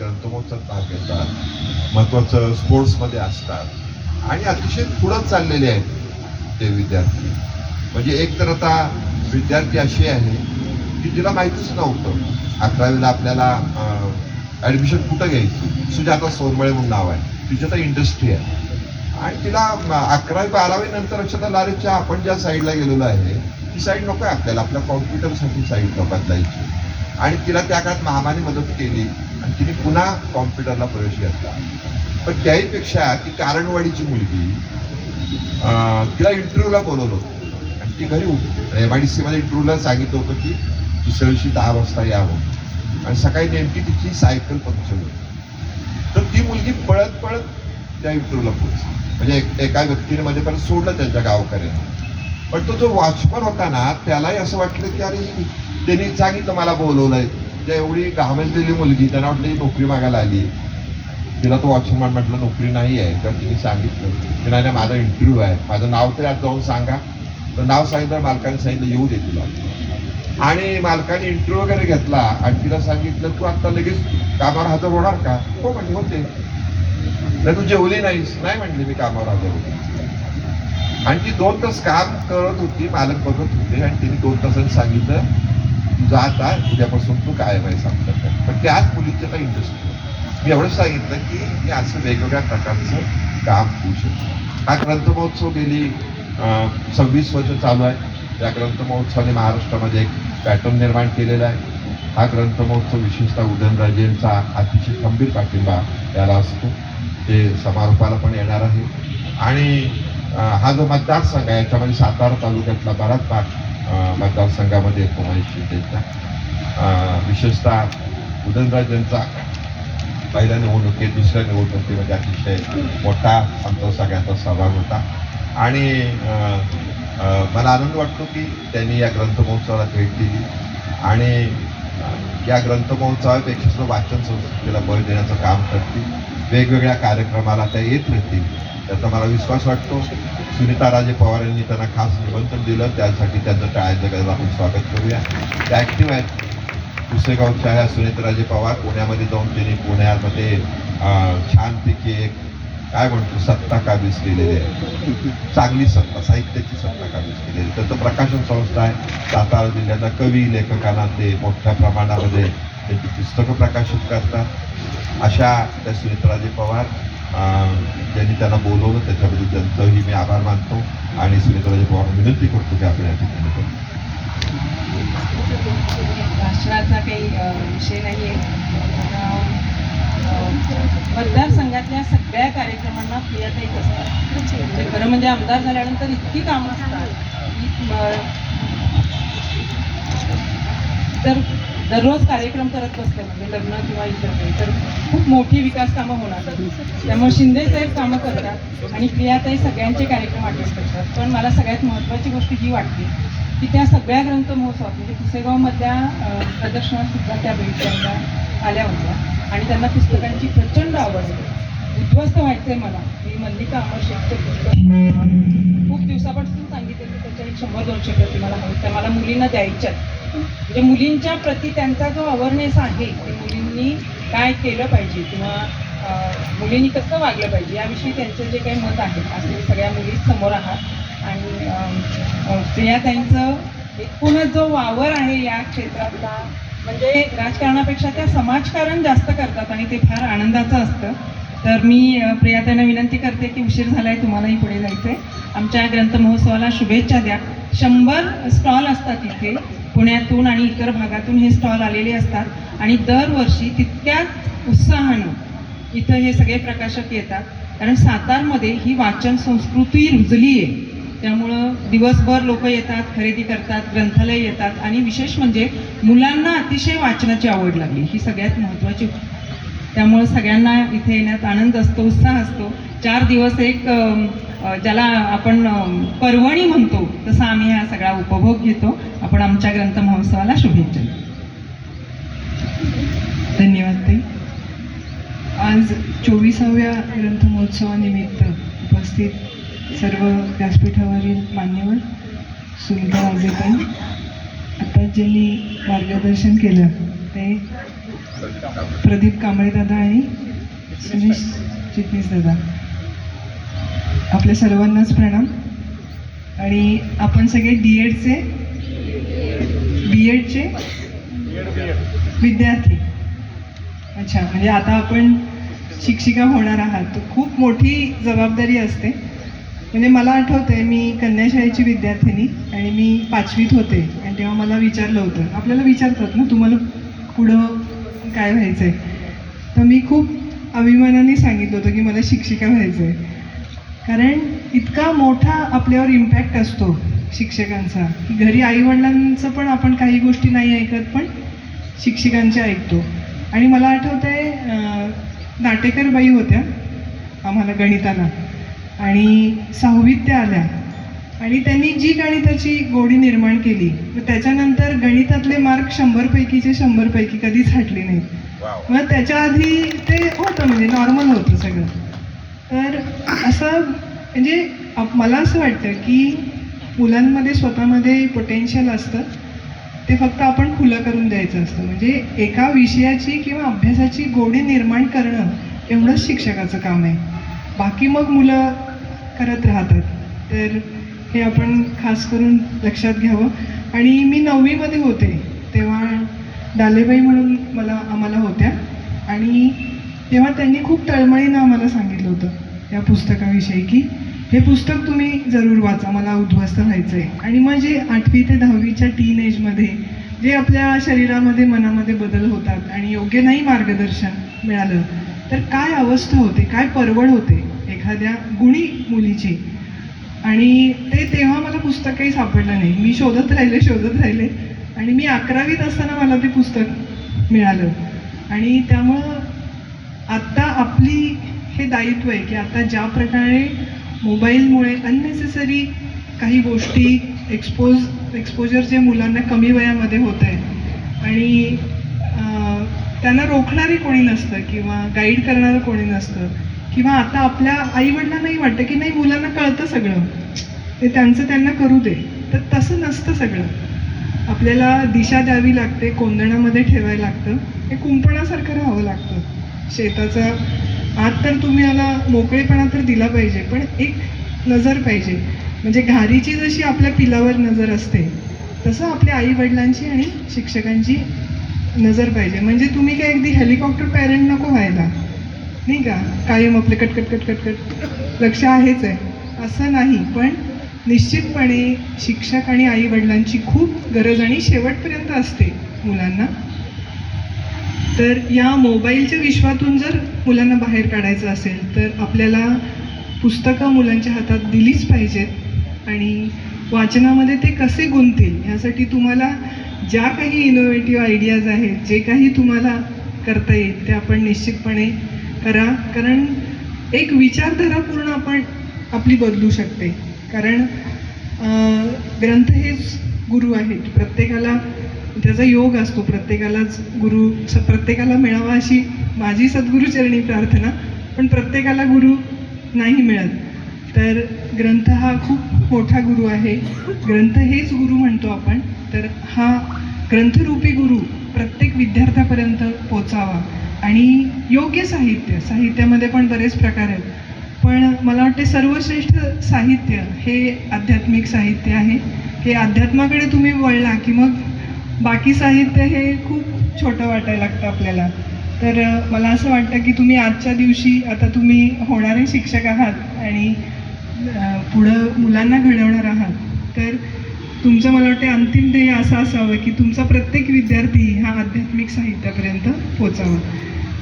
ग्रंथमोत्सव भाग घेतात महत्त्वाचं स्पोर्ट्समध्ये असतात. आणि अतिशय पुढं चाललेले आहेत ते विद्यार्थी. म्हणजे एक तर आता विद्यार्थी अशी आहे की तिला माहितीच नव्हतं. अकरावीला आपल्याला ॲडमिशन कुठं घ्यायची? सुजाता सोनमळे म्हणून नाव आहे. तिची तर इंडस्ट्री आहे. आणि तिला अकरावी बारावी नंतर अक्षता लारेच्या आपण ज्या साईडला गेलेलो आहे ती साईड नको आहे आपल्याला. आपल्या कॉम्प्युटरसाठी साईड बदलायची आणि तिला त्या काळात महामाने मदत केली. आणि तिने पुन्हा कॉम्प्युटरला प्रवेश घेतला. पण त्याहीपेक्षा ती कारणवाडीची मुलगी तिला इंटरव्ह्यूला बोलवलं होतं. आणि ती घरी एम आय डी सीमध्ये इंटरव्ह्यूला सांगितलं होतं की दुसऱ्या दहा वाजता यावं हो. आणि सकाळी नेमकी तिची सायकल पंक्चर होती. तर ती मुलगी पळत पळत त्या इंटरव्ह्यूला पोहोचली. म्हणजे एका व्यक्तीने मध्ये परत सोडलं त्यांच्या गावकऱ्यांनी. पण तो जो वॉचमन होता ना त्यालाही असं वाटलं की अरे त्यांनी सांगितलं मला बोलवलंय. त्या एवढी घामजलेली मुलगी त्यांना वाटलं ही नोकरी मागायला आली. तिला तो वॉचमन म्हटलं नोकरी नाही आहे तर तिने सांगितलं. की नाही माझा इंटरव्ह्यू आहे. माझं नाव तरी आज जाऊन सांगा. तर नाव सांगितलं मालकाने सांगितलं येऊ दे तुला. आणि मालकाने इंटरव्ह्यू वगैरे घेतला आणि तिला सांगितलं तू आता लगेच कामावर हजर होणार का? हो म्हणजे होते. नाही तू जेवली नाहीस. नाही म्हणली मी कामावर हजर होते. आणि ती दोन तास काम करत होती मालक बघत होते आणि तिने दोन तासांनी सांगितलं तुझा आता उद्यापासून तू काय नाही. सांगतात पण त्याच मुलीचं काही इंटरेस्ट मी एवढंच सांगितलं की हे असं वेगवेगळ्या प्रकारचं काम होऊ शकतं. हा ग्रंथमहोत्सव गेली सव्वीस वर्ष चालू आहे. या ग्रंथमहोत्सवाने महाराष्ट्रामध्ये एक पॅटर्न निर्माण केलेला आहे. हा ग्रंथमहोत्सव विशेषतः उदयनराजेंचा अतिशय खंबीर पाठिंबा याला असतो. ते समारोपाला पण येणार आहे. आणि हा जो मतदारसंघ आहे याच्यामध्ये सातारा तालुक्यातला बराच भाग मतदारसंघामध्ये येतो महेश शिंदेचा विशेषतः उदयनराजेंचा पहिल्या निवडणुकीत दुसऱ्या निवडणुकीमध्ये अतिशय मोठा आमचा सगळ्यांचा सहभाग होता. आणि मला आनंद वाटतो की त्यांनी या ग्रंथमहोत्सवाला भेट दिली. आणि या ग्रंथमहोत्सवापेक्षा सुद्धा वाचन संस्कृतीला बळ देण्याचं काम करतील. वेगवेगळ्या कार्यक्रमाला त्या येत राहतील. त्याचा मला विश्वास वाटतो. सुनीता राजे पवार यांनी त्यांना खास निमंत्रण दिलं. त्यासाठी त्यांचं टाळ्यांच्या गरज आपण स्वागत करूया. त्या ॲक्टिव्ह आहेत. पुसेगावच्या ह्या सुनीताराजे पवार. पुण्यामध्ये जाऊन त्यांनी पुण्यामध्ये छानपैकी एक काय म्हणतो सत्ता काबीज केलेली आहे? चांगली सत्ता साहित्याची सत्ता काबीज केलेली त्याचं प्रकाशन संस्था आहे. सातारा जिल्ह्याच्या कवी लेखकांना ते मोठ्या प्रमाणामध्ये त्यांची पुस्तकं प्रकाशित करतात. अशा त्या सुनीताराजे पवार ज्यांनी त्यांना बोलवलं त्याच्याबद्दल त्यांचंही मी आभार मानतो आणि सुनीताराजे पवार विनंती करतो की आपण या ठिकाणी भाषणाचा काही विषय नाही आहे मतदारसंघातल्या सगळ्या कार्यक्रमांना प्रियताईच असतात म्हणजे खरं म्हणजे आमदार झाल्यानंतर इतकी कामं असतात. तर दररोज कार्यक्रम करत बसले म्हणजे लग्न किंवा इतर काही तर खूप मोठी विकास कामं होणार त्यामुळे शिंदे साहेब कामं करतात आणि प्रियाताई सगळ्यांचे कार्यक्रम अटेंड करतात. पण मला सगळ्यात महत्त्वाची गोष्ट ही वाटते की त्या सगळ्या ग्रंथ महोत्सवात म्हणजे पुसेगावमधल्या प्रदर्शनातसुद्धा त्या भेट द्यायला आल्या होत्या. आणि त्यांना पुस्तकांची प्रचंड आवड होती. उद्ध्वस्त वाटते मला मी मल्लिका अमर शेखचं पुस्तक. खूप दिवसापासून सांगितलं की त्याच्या एक शंभर दोनशे प्रती मला हवी त्या मला मुलींना द्यायच्यात. म्हणजे मुलींच्या प्रती त्यांचा जो अवेअरनेस आहे मुलींनी काय केलं पाहिजे किंवा मुलींनी कसं वागलं पाहिजे याविषयी त्यांचं जे काही मत आहे असे सगळ्या मुली समोर आहात. आणि स्त्रिया त्यांचं एकूणच जो वावर आहे या क्षेत्रातला म्हणजे राजकारणापेक्षा त्या समाजकारण जास्त करतात आणि ते फार आनंदाचं असतं. तर मी अ, प्रियाताईंना विनंती करते की उशीर झाला आहे तुम्हालाही पुढे जायचं आहे आमच्या ग्रंथ महोत्सवाला शुभेच्छा द्या. शंभर स्टॉल असतात इथे. पुण्यातून आणि इतर भागातून हे स्टॉल आलेले असतात. आणि दरवर्षी तितक्याच उत्साहानं इथं हे सगळे प्रकाशक येतात. कारण सातारमध्ये ही वाचन संस्कृती रुजली आहे त्यामुळं दिवसभर लोक येतात खरेदी करतात ग्रंथालय येतात. आणि विशेष म्हणजे मुलांना अतिशय वाचनाची आवड लागली. ही सगळ्यात महत्त्वाची त्यामुळं सगळ्यांना इथे येण्यात आनंद असतो उत्साह असतो. चार दिवस एक ज्याला आपण पर्वणी म्हणतो तसा आम्ही हा सगळा उपभोग घेतो. आपण आमच्या ग्रंथ महोत्सवाला शुभेच्छा धन्यवाद ताई. आज चोवीसाव्या ग्रंथ महोत्सवानिमित्त उपस्थित सर्व व्यासपीठावरील मान्यवर सुनीता राजेताई आता ज्यांनी मार्गदर्शन केलं ते प्रदीप कांबळे दादा आणि सुनीश चिटणीस दादा. आपल्या सर्वांनाच प्रणाम. आणि आपण सगळे डी एडचे बी एडचे विद्यार्थी. अच्छा म्हणजे आता आपण शिक्षिका होणार आहात. तर खूप मोठी जबाबदारी असते. म्हणजे मला आठवतंय मी कन्याशाळेची विद्यार्थिनी आणि मी पाचवीत होते. आणि तेव्हा मला विचारलं होतं. आपल्याला विचारतात ना तुम्हाला पुढं काय व्हायचं आहे तर मी खूप अभिमानाने सांगितलं होतं की मला शिक्षिका व्हायचं आहे कारण इतका मोठा आपल्यावर इम्पॅक्ट असतो शिक्षकांचा. की घरी आईवडिलांचं पण आपण काही गोष्टी नाही ऐकत पण शिक्षकांच्या ऐकतो. आणि मला आठवतं आहे नाटेकर बाई होत्या आम्हाला गणिताला. आणि सहावीत त्या आल्या. आणि त्यांनी जी गणिताची गोडी निर्माण केली. त्याच्यानंतर गणितातले मार्क शंभरपैकीचे शंभरपैकी कधीच हटले नाहीत. मग त्याच्या आधी ते होतं म्हणजे नॉर्मल होतं सगळं. तर असं म्हणजे मला असं वाटतं की मुलांमध्ये स्वतःमध्ये पोटेन्शियल असतं. ते फक्त आपण खुलं करून द्यायचं असतं. म्हणजे एका विषयाची किंवा अभ्यासाची गोडी निर्माण करणं एवढंच शिक्षकाचं काम आहे. बाकी मग मुलं करत राहतात. तर हे आपण खास करून लक्षात घ्यावं. आणि मी नववीमध्ये होते तेव्हा डालेबाई म्हणून मला आम्हाला होत्या. आणि तेव्हा त्यांनी खूप तळमळीनं आम्हाला सांगितलं होतं या पुस्तकाविषयी की हे पुस्तक तुम्ही जरूर वाचा मला उद्ध्वस्त व्हायचं आहे आणि मग जे आठवी ते दहावीच्या टीन एजमध्ये जे आपल्या शरीरामध्ये मनामध्ये बदल होतात आणि योग्य नाही मार्गदर्शन मिळालं तर काय अवस्था होते काय परवड होते एखाद्या गुणी मुलीची? आणि ते तेव्हा मला पुस्तक काही सापडलं नाही. मी शोधत राहिले शोधत राहिले. आणि मी अकरावीत असताना मला ते पुस्तक मिळालं. आणि त्यामुळं आत्ता आपली हे दायित्व आहे की आता ज्या प्रकारे मोबाईलमुळे अननेसेसरी काही गोष्टी एक्सपोज एक्सपोजर जे मुलांना कमी वयामध्ये होत आहे आणि त्यांना रोखणारी कोणी नसतं किंवा गाईड करणारं कोणी नसतं. किंवा आता आपल्या आईवडिलांनाही वाटतं की नाही मुलांना कळतं सगळं. ते त्यांचं त्यांना करू दे. तर तसं नसतं सगळं. आपल्याला दिशा द्यावी लागते कोंदणामध्ये ठेवायला लागतं. हे कुंपणासारखं राहावं लागतं. शेताचा आत तर तुम्ही याला मोकळेपणा तर दिला पाहिजे पण एक नजर पाहिजे. म्हणजे घारीची जशी आपल्या पिलावर नजर असते तसं आपल्या आई वडिलांची आणि शिक्षकांची नजर पाहिजे. म्हणजे तुम्ही काय अगदी हेलिकॉप्टर पॅरेंट नको व्हायला. नाही का? कायम आपले कटकट कटकट कट लक्ष आहेच आहे. असं नाही पण निश्चितपणे शिक्षक आणि आई वडिलांची खूप गरज आणि शेवटपर्यंत असते मुलांना. तर या मोबाईलच्या विश्वातून जर मुलांना बाहेर काढायचं असेल तर आपल्याला पुस्तकं मुलांच्या हातात दिलीच पाहिजेत आणि वाचनामध्ये ते कसे गुंतील ह्यासाठी तुम्हाला ज्या काही इनोव्हेटिव्ह आयडियाज आहेत जे काही तुम्हाला करता येईल ते आपण निश्चितपणे करा. कारण एक विचारधारा पूर्ण आपण आपली बदलू शकते. कारण ग्रंथ हेच गुरु आहेत. प्रत्येकाला त्याचा योग असतो. प्रत्येकालाच गुरु स प्रत्येकाला मिळावा अशी माझी सद्गुरुचरणी प्रार्थना पण प्रत्येकाला गुरु नाही मिळत. तर ग्रंथ हा खूप मोठा गुरु आहे. ग्रंथ हेच गुरु म्हणतो आपण. तर हा ग्रंथरूपी गुरु प्रत्येक विद्यार्थ्यापर्यंत पोचावा. आणि योग्य साहित्य साहित्यामध्ये पण बरेच प्रकार आहेत. पण मला वाटते सर्वश्रेष्ठ साहित्य हे आध्यात्मिक साहित्य आहे. हे अध्यात्माकडे तुम्ही वळला की मग बाकी साहित्य हे खूप छोटं वाटायला लागतं आपल्याला. तर मला असं वाटतं की तुम्ही आजच्या दिवशी आता तुम्ही होणारे शिक्षक आहात आणि पुढं मुलांना घडवणार आहात. तर तुमचं मला वाटतं अंतिम ध्येय असं असावं की तुमचा प्रत्येक विद्यार्थी हा आध्यात्मिक साहित्यापर्यंत पोचावा.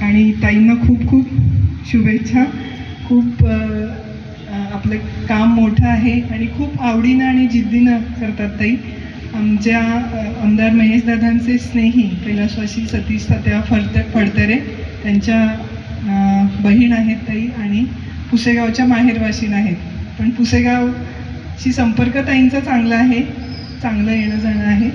आणि ताईंना खूप खूप शुभेच्छा. खूप आपलं काम मोठं आहे आणि खूप आवडीनं आणि जिद्दीनं करतात ताई. आमच्या आमदार महेशदादांचे स्नेही कैलासवासी सतीश तात्या फडत फडतरे त्यांच्या बहीण आहेत ताई आणि पुसेगावच्या माहेरवाशीन आहेत. पण पुसेगाव पुसेगावशी संपर्क ताईंचा चांगला आहे चांगलं येणं जाणं आहे.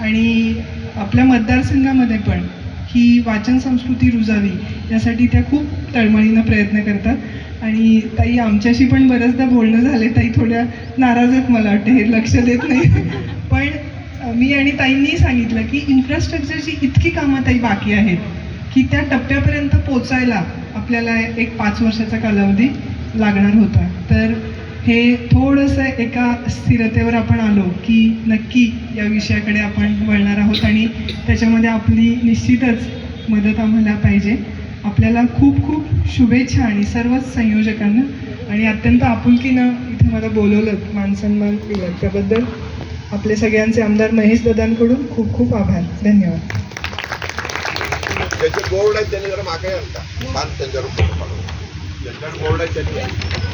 आणि आपल्या मतदारसंघामध्ये पण ही वाचन संस्कृती रुजावी यासाठी त्या खूप तळमळीनं प्रयत्न करतात. आणि ताई आमच्याशी पण बऱ्याचदा बोलणं झाले ताई थोड्या नाराज आहेत मला वाटतं हे लक्ष देत नाही. पण मी आणि ताईंनी सांगितलं की इन्फ्रास्ट्रक्चरची इतकी कामं ताई बाकी आहेत की त्या टप्प्यापर्यंत पोचायला आपल्याला एक पाच वर्षाचा कालावधी लागणार होता. तर हे थोडंसं एका स्थिरतेवर आपण आलो की नक्की या विषयाकडे आपण वळणार आहोत आणि त्याच्यामध्ये आपली निश्चितच मदत आम्हाला पाहिजे. आपल्याला खूप खूप शुभेच्छा आणि सर्वच संयोजकांना. आणि अत्यंत आपुलकीनं इथं मला बोलवलं मानसन्मान दिलं त्याबद्दल आपले सगळ्यांचे आमदार महेश दादांकडून खूप खूप आभार. धन्यवाद. त्याचे बोर्ड आहेत त्यांनी जरा मागे आणता त्यांच्यावर बोर्ड आहे त्यांनी.